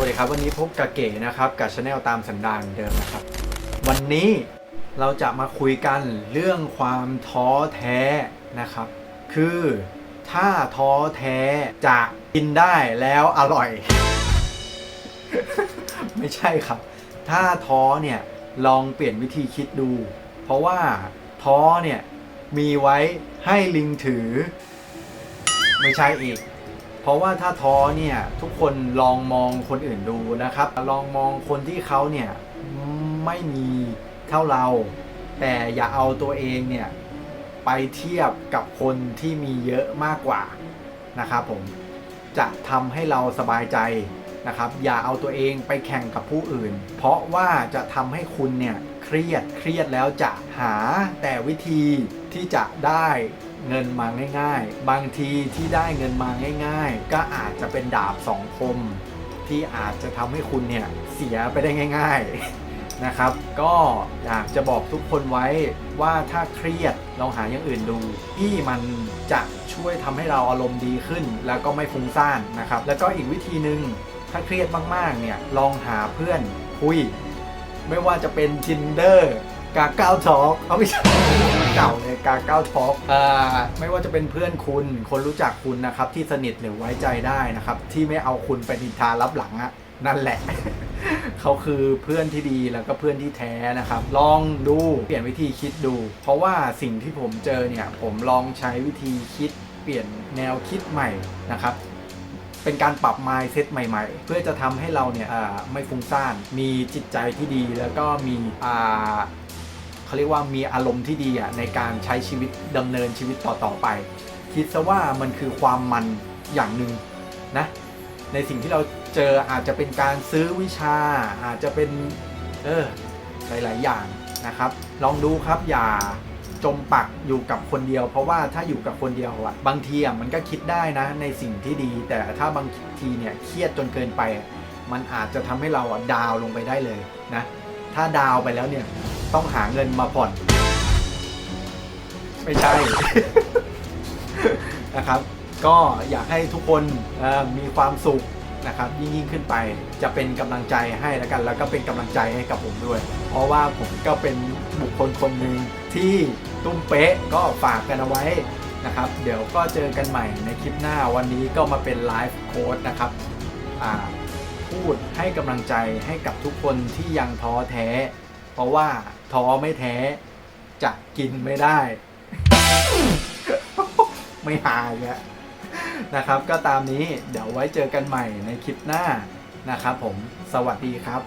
วัสดีครับ วันนี้พบกับเก๋นะครับกับชาแนลตามสันดานเดิมนะครับ วันนี้เราจะมาคุยกันเรื่องความท้อแท้นะครับ คือถ้าท้อแท้จะกินได้แล้วอร่อย ไม่ใช่ครับ ถ้าท้อเนี่ยลองเปลี่ยนวิธีคิดดู เพราะว่าท้อเนี่ยมีไว้ให้ลิงถือ ไม่ใช่อีก ราะว่าถ้าท้อเนี่ยทุกคนลองมองคนอื่นดูนะครับ ลองมองคนที่เขาเนี่ยไม่มีเท่าเรา แต่อย่าเอาตัวเองเนี่ยไปเทียบกับคนที่มีเยอะมากกว่านะครับผมจะทำให้เราสบายใจนะครับ อย่าเอาตัวเองไปแข่งกับผู้อื่น เพราะว่าจะทำให้คุณเนี่ยเครียดเครียดแล้วจะหาแต่วิธีที่จะได้ เงินมาง่าย ๆ บางทีที่ได้เงินมาง่าย ๆ ก็อาจจะเป็นดาบสองคม ที่อาจจะทำให้คุณเนี่ยเสียไปได้ง่าย ๆนะครับ ก็อยากจะบอกทุกคนไว้ว่าถ้าเครียดลองหาอย่างอื่นดูที่มันจะช่วยทำให้เราอารมณ์ดีขึ้น แล้วก็ไม่ฟุ้งซ่านนะครับ แล้วก็อีกวิธีหนึ่งถ้าเครียดมากๆเนี่ยลองหาเพื่อนคุย ไม่ว่าจะเป็น Tinder กาก้าทอล์กเอาไม่ใช่ เก่าเลยกาเก้าทอล์กอ่าไม่ว่าจะเป็นเพื่อนคุณคนรู้จักคุณนะครับที่สนิทหรือไว้ใจได้นะครับ ที่ไม่เอาคุณไปนินทารับหลังอะนั่นแหละ เขาคือเพื่อนที่ดีแล้วก็เพื่อนที่แท้นะครับ ลองดูเปลี่ยนวิธีคิดดู เพราะว่าสิ่งที่ผมเจอเนี่ย ผมลองใช้วิธีคิด เปลี่ยนแนวคิดใหม่นะครับเป็นการปรับ mindset ใหม่ ๆ เพื่อจะทำให้เราเนี่ยอ่าไม่ฟุ้งซ่าน มีจิตใจที่ดีแล้วก็มีอ่า เขาเรียกว่ามีอารมณ์ที่ดีอะในการใช้ชีวิตดำเนินชีวิตต่อๆไป คิดซะว่ามันคือความมันอย่างหนึ่งนะในสิ่งที่เราเจออาจจะเป็นการซื้อวิชา อาจจะเป็นเออหลาย ๆ อย่างนะครับ ลองดูครับอย่าจมปักอยู่กับคนเดียว เพราะว่าถ้าอยู่กับคนเดียวอะบางทีอะมันก็คิดได้นะในสิ่งที่ดี แต่ถ้าบางทีเนี่ยเครียดจนเกินไป มันอาจจะทำให้เราดาวลงไปได้เลยนะ ถ้าดาวไปแล้วเนี่ย ต้องหาเงินมาผ่อน ไม่ใช่ นะครับ ก็อยากให้ทุกคนมีความสุขนะครับยิ่งยิ่งขึ้นไปจะเป็นกำลังใจให้แล้วกัน แล้วก็เป็นกำลังใจให้กับผมด้วย เพราะว่าผมก็เป็นบุคคลคนหนึ่งที่ตุ้มเป๊ะก็ฝากกันเอาไว้นะครับ เดี๋ยวก็เจอกันใหม่ในคลิปหน้าวันนี้ก็มาเป็นไลฟ์โค้ดนะครับพูดให้กำลังใจให้กับทุกคนที่ยังท้อแท้ เพราะว่าท้อไม่แท้จะกินไม่ได้ ไม่หายอะนะครับ ก็ตามนี้เดี๋ยวไว้เจอกันใหม่ในคลิปหน้านะครับผมสวัสดีครับ